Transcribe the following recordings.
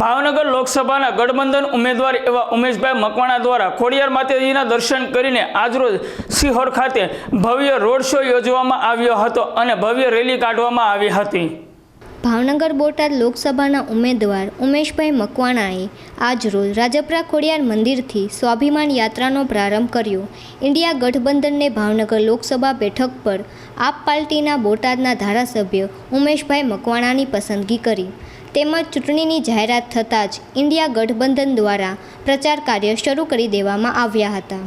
ભાવનગર લોકસભાના ગઠબંધન ઉમેદવાર એવા ઉમેશભાઈ મકવાણા દ્વારા ખોડિયાર માતાજીના દર્શન કરીને આજરોજ સિહોર ખાતે ભવ્ય રોડ શો યોજવામાં આવ્યો હતો અને ભવ્ય રેલી કાઢવામાં આવી હતી. ભાવનગર બોટાદ લોકસભાના ઉમેદવાર ઉમેશભાઈ મકવાણાએ આજરોજ રાજપરા ખોડિયાર મંદિરથી સ્વાભિમાન યાત્રાનો પ્રારંભ કર્યો. ઇન્ડિયા ગઠબંધનને ભાવનગર લોકસભા બેઠક પર આપ પાર્ટીના બોટાદના ધારાસભ્ય ઉમેશભાઈ મકવાણાની પસંદગી કરી. તેમજ ચૂંટણીની જાહેરાત થતાં જ ઇન્ડિયા ગઠબંધન દ્વારા પ્રચાર કાર્ય શરૂ કરી દેવામાં આવ્યા હતા.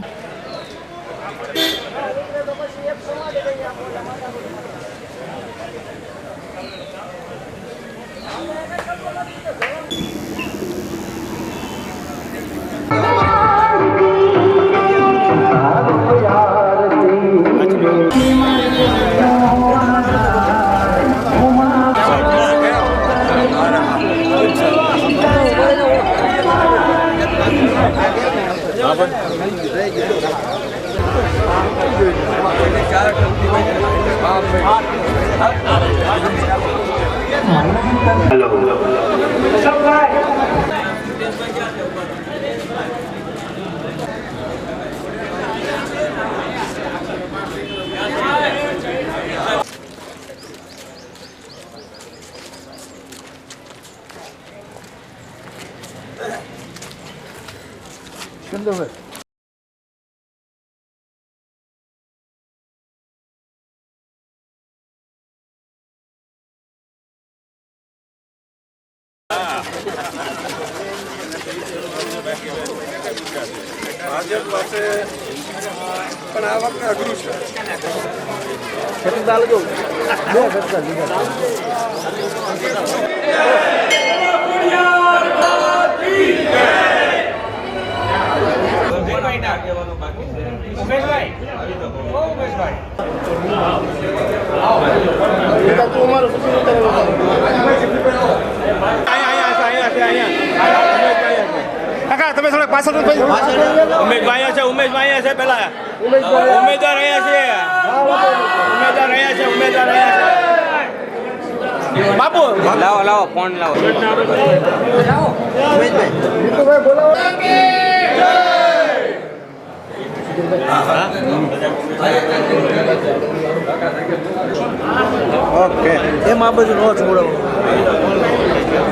Hello. Şimdi böyle. ભાજપ પાસે પણ આ વખતે અઘરું છે. કાકા તમે થોડા પાછળ ઉમેશભાઈ અહીંયા છે ઉમેશભાઈ અહીંયા છે પેલા. ઉમેદવાર અહીંયા છે. ઉમેદવાર અહીંયા છે ઉમેદવાર અહીંયા છે. બાપુ. લાવો લાવો ફોન લાવો. ઓકે. એમ આ બધું નો છોડો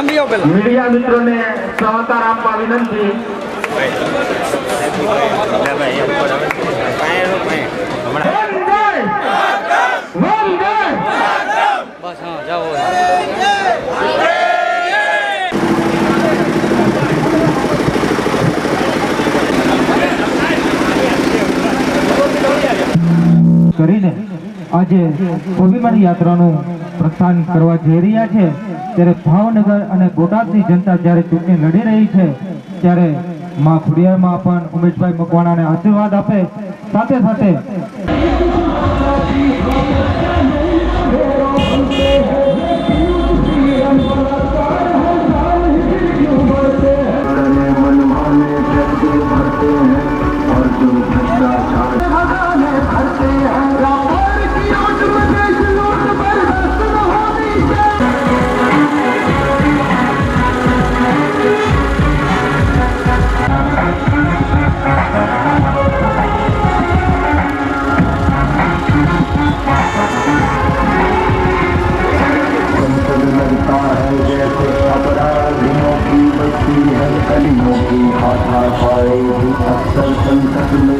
આવો પેલા. મીડિયા મિત્રોને સહકાર આપવા વિનંતી. બસ હા જાઓ કરીને આજે સ્વાભિમાન યાત્રાનું પ્રસ્થાન કરવા જઈ રહ્યા છે. ત્યારે ભાવનગર અને બોટાદની જનતા જ્યારે ચૂંટણી લડી રહી છે, ત્યારે માં ખુડિયારમાં પણ ઉમેશભાઈ મકવાણાને આશીર્વાદ આપે. સાથે સાથે ومن تقل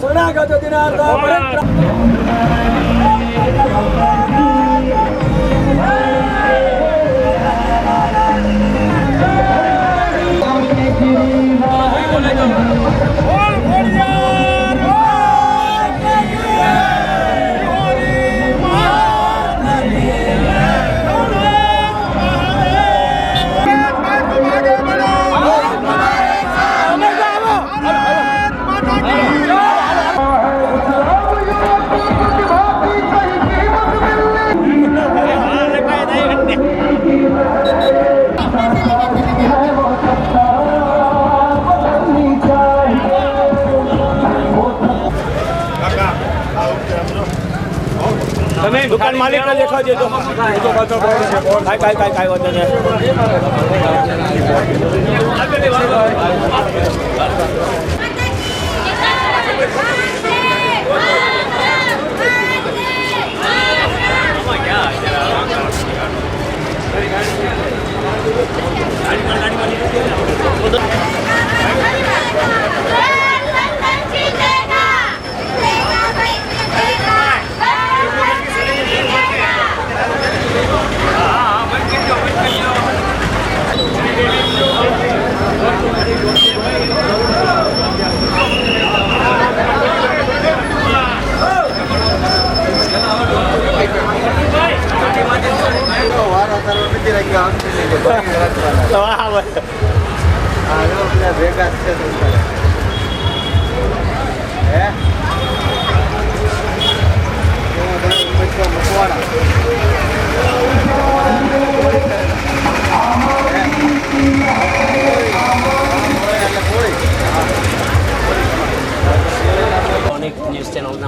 ¡Suscríbete al canal! મહારાજને માલિક ને દુકાન દેખાવ દેજો કાંઈ કાંઈ કાંઈ કાંઈ વાંધો નહીં. બરાબર અનેક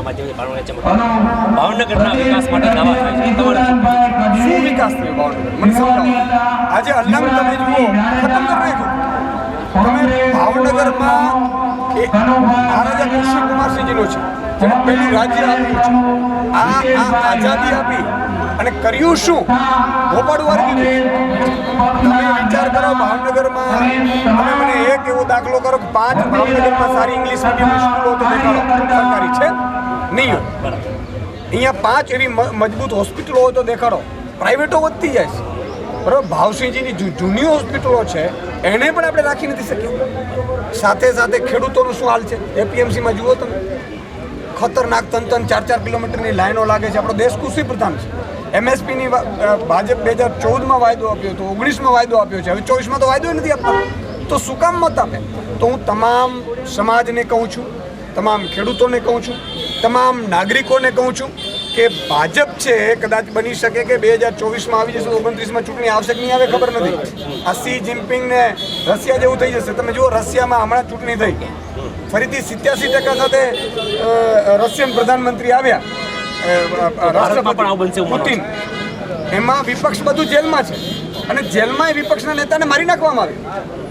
ન્યૂઝ માધ્યમથી ભાવનગર ચમક ભાવનગરના વિકાસ માટે દાવા થાય છે. તમારે શું વિકાસ થયો ભાવનગર મને સમજાવો આજે અલ્લામ તમે જુઓ ખતમ કરી નાખ્યું. તમે ભાવનગરમાં એ મહારાજા કૃષ્ણકુમારસિંહજીનો છે. જેને પહેલું રાજ્ય આપ્યું છે. આ આ આઝાદી આપી. અને કર્યું શું? ભોપાડું તમે વિચાર કરો ભાવનગરમાં. તમે મને એક એવો દાખલો કરો કે પાંચ ભાવનગરમાં સારી ઇંગ્લિશ મીડિયમ સ્કૂલો તો દેખાડો. સરકારી છે? નહીં હોય. અહીંયા પાંચ એવી મજબૂત હોસ્પિટલો હોય તો દેખાડો. પ્રાઇવેટો વધતી જાય છે. બરાબર? ભાવસિંહજીની જૂની હોસ્પિટલો છે. એને પણ આપણે રાખી નથી શકીએ. સાથે સાથે ખેડૂતોનું શું હાલ છે? એપીએમસીમાં જુઓ તમે. ખતરનાક ત્રણ ત્રણ ચાર ચાર કિલોમીટરની લાઈનો લાગે છે. આપણો દેશ કૃષિ પ્રધાન છે. એમએસપીની ભાજપ બે હજાર ચૌદમાં વાયદો આપ્યો હતો. ઓગણીસમાં વાયદો આપ્યો છે. હવે ચોવીસમાં તો વાયદો નથી આપતો. તો શું કામ મત આપે? તો હું તમામ સમાજને કહું છું. તમામ ખેડૂતોને કહું છું. તમામ નાગરિકોને કહું છું કે ભાજપ છે કદાચ બની શકે કે બે હજાર ચોવીસમાં આવી જશે ઓગણત્રીસમાં ચૂંટણી આવશે કે નહીં આવે ખબર નથી. આ સી જિનપિંગને રશિયા જેવું થઈ જશે. તમે જુઓ રશિયામાં હમણાં ચૂંટણી થઈ. ફરીથી સિત્યાસી ટકા સાથે રશિયન પ્રધાનમંત્રી આવ્યા. રાષ્ટ્રપતિ પુતિન. એમાં વિપક્ષ બધું જેલમાં છે. અને જેલમાં વિપક્ષના નેતાને મારી નાખવામાં આવ્યો.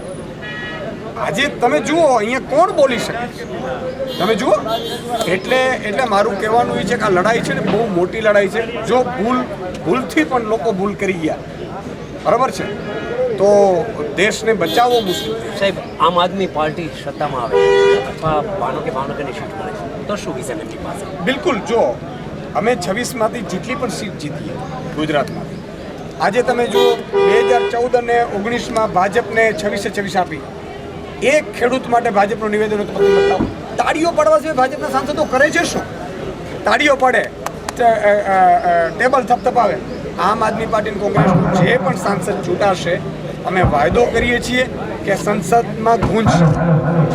આજે તમે જુઓ અહીંયા કોણ બોલી શકે તમે જુઓ. એટલે એટલે મારું કહેવાનું એ છે કે આ લડાઈ છે ને બહુ મોટી લડાઈ છે. જો ભૂલ ભૂલથી પણ લોકો ભૂલ કરી ગયા. બરાબર છે? તો દેશને બચાવવો મુશ્કેલ સાહેબ આમ આદમી પાર્ટી સત્તામાં આવે અથવા માનો કે ભાવનગરની સીટ મળે તો શું વિઝન એમની પાસે? બિલકુલ જો અમે છવ્વીસમાંથી જેટલી પણ સીટ જીતીએ ગુજરાતમાંથી. આજે તમે જુઓ બે હજાર ચૌદ અને ઓગણીસમાં ભાજપને છવ્વીસે છવ્વીસ આપી. એક ખેડૂત માટે ભાજપનું નિવેદન હતું. તાળીઓ પાડવા સિવાય ભાજપના સાંસદો કરે છે શું? તાળીઓ પડે. ટેબલ થપથપાવે. આમ આદમી પાર્ટી કોંગ્રેસ જે પણ સાંસદ ચૂંટાશે, અમે વાયદો કરીએ છીએ કે સંસદમાં ગુંજ.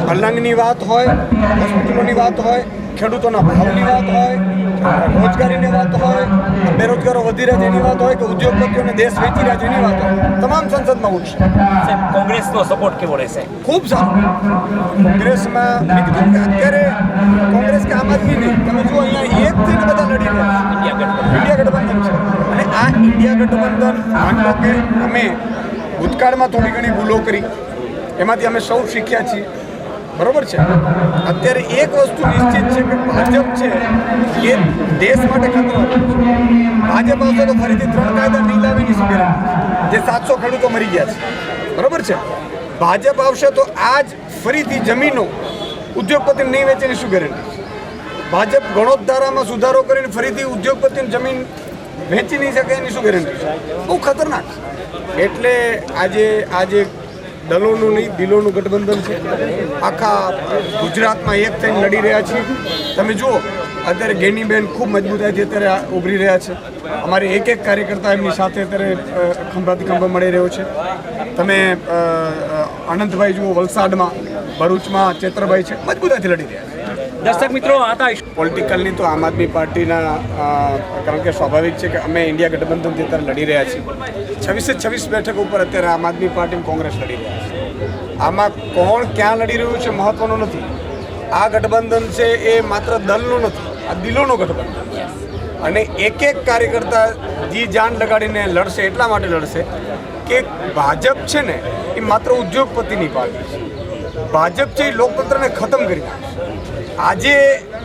પલંગની વાત હોય હોસ્પિટલોની વાત હોય ખેડૂતોના ભાવની વાત હોય રોજગારીની વાત હોય બેરોજગારો વધી રહ્યા છે એની વાત હોય કે ઉદ્યોગપતિઓને દેશ વેચી રહ્યા છે એની વાત હોય તમામ સંસદમાં ઉઠશે કોંગ્રેસનો સપોર્ટ કેવો રહેશે? ખૂબ સારો. કોંગ્રેસમાં મેં કીધું કે અત્યારે કોંગ્રેસ કે આમ આદમી નહીં. તમે જુઓ અહીંયા એક થઈને બધા લડી રહ્યા ઇન્ડિયા ગઠબંધન. ઇન્ડિયા ગઠબંધન છે. અને આ ઇન્ડિયા ગઠબંધન માનો કે અમે ભૂતકાળમાં થોડી ઘણી ભૂલો કરી. એમાંથી અમે સૌ શીખ્યા છીએ. બરોબર છે? અત્યારે એક વસ્તુ નિશ્ચિત છે કે ભાજપ છે એ દેશ માટે ખતરો. ભાજપ આવશે તો ફરીથી ત્રણ કાયદા નહીં લાવે નહીં guarantee? જે સાતસો ખેડૂતો મરી ગયા છે. બરોબર છે? ભાજપ આવશે તો આજ ફરીથી જમીનો ઉદ્યોગપતિ નહીં વેચેની શું ગેરંટી ભાજપ ગણોદ્ધારામાં સુધારો કરીને ફરીથી ઉદ્યોગપતિની જમીન વેચી નહીં શકે એની શું ગેરંટી બહુ ખતરનાક. એટલે આજે આજે દલોનું નહીં દિલોનું ગઠબંધન છે. આખા ગુજરાતમાં એક થઈને લડી રહ્યા છીએ. તમે જુઓ, અત્યારે ગેનીબેન ખૂબ મજબૂતાઈથી અત્યારે ઉભરી રહ્યા છે. અમારે એક એક કાર્યકર્તા એમની સાથે અત્યારે ખંભાથી ખંભા મળી રહ્યો છે. તમે અનંતભાઈ જુઓ, વલસાડમાં, ભરૂચમાં ચેત્રભાઈ છે, મજબૂતાઈથી લડી રહ્યા છે. દર્શક મિત્રો હતા પોલિટિકલની તો આમ આદમી પાર્ટીના કારણ કે સ્વાભાવિક છે કે અમે ઇન્ડિયા ગઠબંધનથી અત્યારે લડી રહ્યા છીએ, છવ્વીસે છવ્વીસ બેઠક ઉપર અત્યારે આમ આદમી પાર્ટી કોંગ્રેસ લડી રહ્યા છે. આમાં કોણ ક્યાં લડી રહ્યું છે મહત્વનું નથી. આ ગઠબંધન છે એ માત્ર દલનું નથી, આ દિલોનું ગઠબંધન અને એક એક કાર્યકર્તા જી જાન લગાડીને લડશે એટલા માટે લડશે કે ભાજપ છે ને, એ માત્ર ઉદ્યોગપતિની પાર્ટી છે. ભાજપ છે એ લોકતંત્રને ખતમ કરી નાખશે. આજે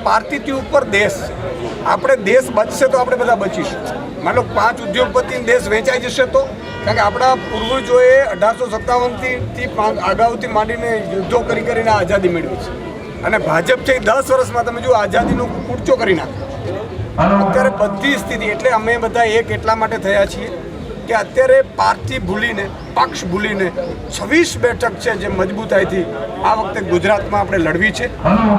પાર્ટીથી ઉપર દેશ. આપણે દેશ બચશે તો આપણે બધા બચીશું. માનો પાંચ ઉદ્યોગપતિ દેશ વેચાઈ જશે તો? કારણ કે આપણા પૂર્વજોએ અઢારસો સત્તાવનથી અગાઉથી માંડીને યુદ્ધો કરી કરીને આઝાદી મેળવી છે. અને ભાજપ છે એ દસ વર્ષમાં તમે જો આઝાદીનો કૂચો કરી નાખ્યો અત્યારે બધી સ્થિતિ, એટલે અમે બધા એક એટલા માટે થયા છીએ કે અત્યારે પાર્ટી ભૂલીને પક્ષ ભૂલીને છવ્વીસ બેઠક છે જે મજબૂતાઈથી આ વખતે ગુજરાતમાં આપણે લડવી છે.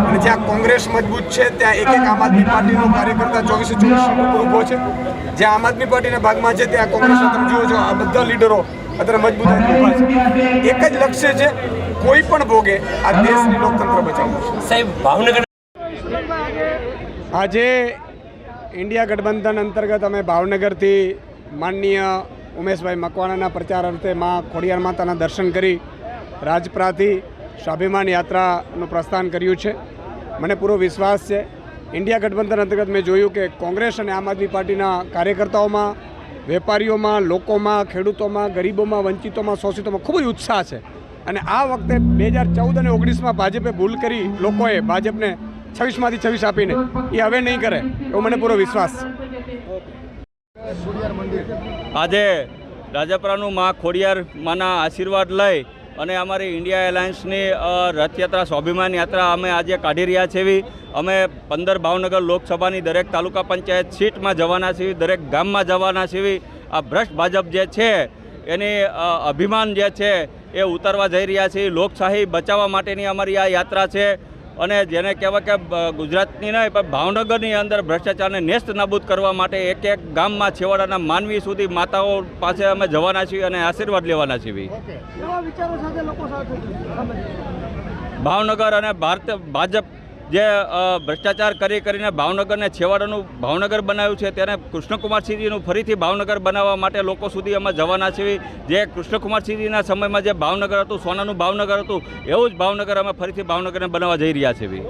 અને જ્યાં કોંગ્રેસ મજબૂત છે ત્યાં એક એક આમ આદમી પાર્ટીનો કાર્યકર્તા ચોવીસે ચોવીસ ઊભો છે. જ્યાં આમ આદમી પાર્ટીના ભાગમાં છે ત્યાં કોંગ્રેસ તમે જુઓ છો આ બધા લીડરો અત્યારે મજબૂતાઈથી ઊભા છે. એક જ લક્ષ્ય છે કોઈ પણ ભોગે આ દેશને લોકતંત્ર બચાવવું. સાહેબ ભાવનગર આજે ઇન્ડિયા ગઠબંધન અંતર્ગત અમે ભાવનગરથી માનનીય ઉમેશભાઈ મકવાણાના પ્રચાર અર્થે મા ખોડિયાર માતાના દર્શન કરી રાજપ્રાથી સ્વાભિમાન યાત્રાનું પ્રસ્થાન કર્યું છે. મને પૂરો વિશ્વાસ છે. ઇન્ડિયા ગઠબંધન અંતર્ગત મેં જોયું કે કોંગ્રેસ અને આમ આદમી પાર્ટીના કાર્યકર્તાઓમાં, વેપારીઓમાં, લોકોમાં, ખેડૂતોમાં, ગરીબોમાં, વંચિતોમાં, શોષિતોમાં ખૂબ જ ઉત્સાહ છે. અને આ વખતે બે હજાર ચૌદ અને ઓગણીસમાં ભાજપે ભૂલ કરી લોકોએ ભાજપને છવ્વીસમાંથી છવ્વીસ આપીને. એ હવે નહીં કરે એવો મને પૂરો વિશ્વાસ છે. આજે રાજાપરાનું માં ખોડિયાર માના આશીર્વાદ લઈ અને અમારી ઇન્ડિયા એલાયન્સની રથયાત્રા, સ્વાભિમાન યાત્રા અમે આજે કાઢી રહ્યા છીએ અમે પંદર ભાવનગર લોકસભાની દરેક તાલુકા પંચાયત સીટમાં જવાના છીએ, દરેક ગામમાં જવાના છીએ આ ભ્રષ્ટ ભાજપ જે છે, એની અભિમાન જે છે, એ ઉતારવા જઈ રહ્યા છીએ. લોકશાહી બચાવવા માટેની અમારી આ યાત્રા છે. અને જેને કહેવાય કે ગુજરાતની નહીં પણ ભાવનગરની અંદર ભ્રષ્ટાચારને નેસ્ત નાબૂદ કરવા માટે એક એક ગામમાં છેવાડાના માનવી સુધી માતાઓ પાસે અમે જવાના છીએ અને આશીર્વાદ લેવાના છીએ. ભાવનગર અને ભારત ભાજપ જે ભ્રષ્ટાચાર કરી કરીને ભાવનગરને છેવાડાનું ભાવનગર બનાવ્યું છે, ત્યારે કૃષ્ણકુમારસિંહજીનું ફરીથી ભાવનગર બનાવવા માટે લોકો સુધી અમે જવાના છીએ. જે કૃષ્ણકુમારસિંહજીના સમયમાં જે ભાવનગર હતું, સોનાનું ભાવનગર હતું, એવું જ ભાવનગર અમે ફરીથી ભાવનગરને બનાવવા જઈ રહ્યા છીએ.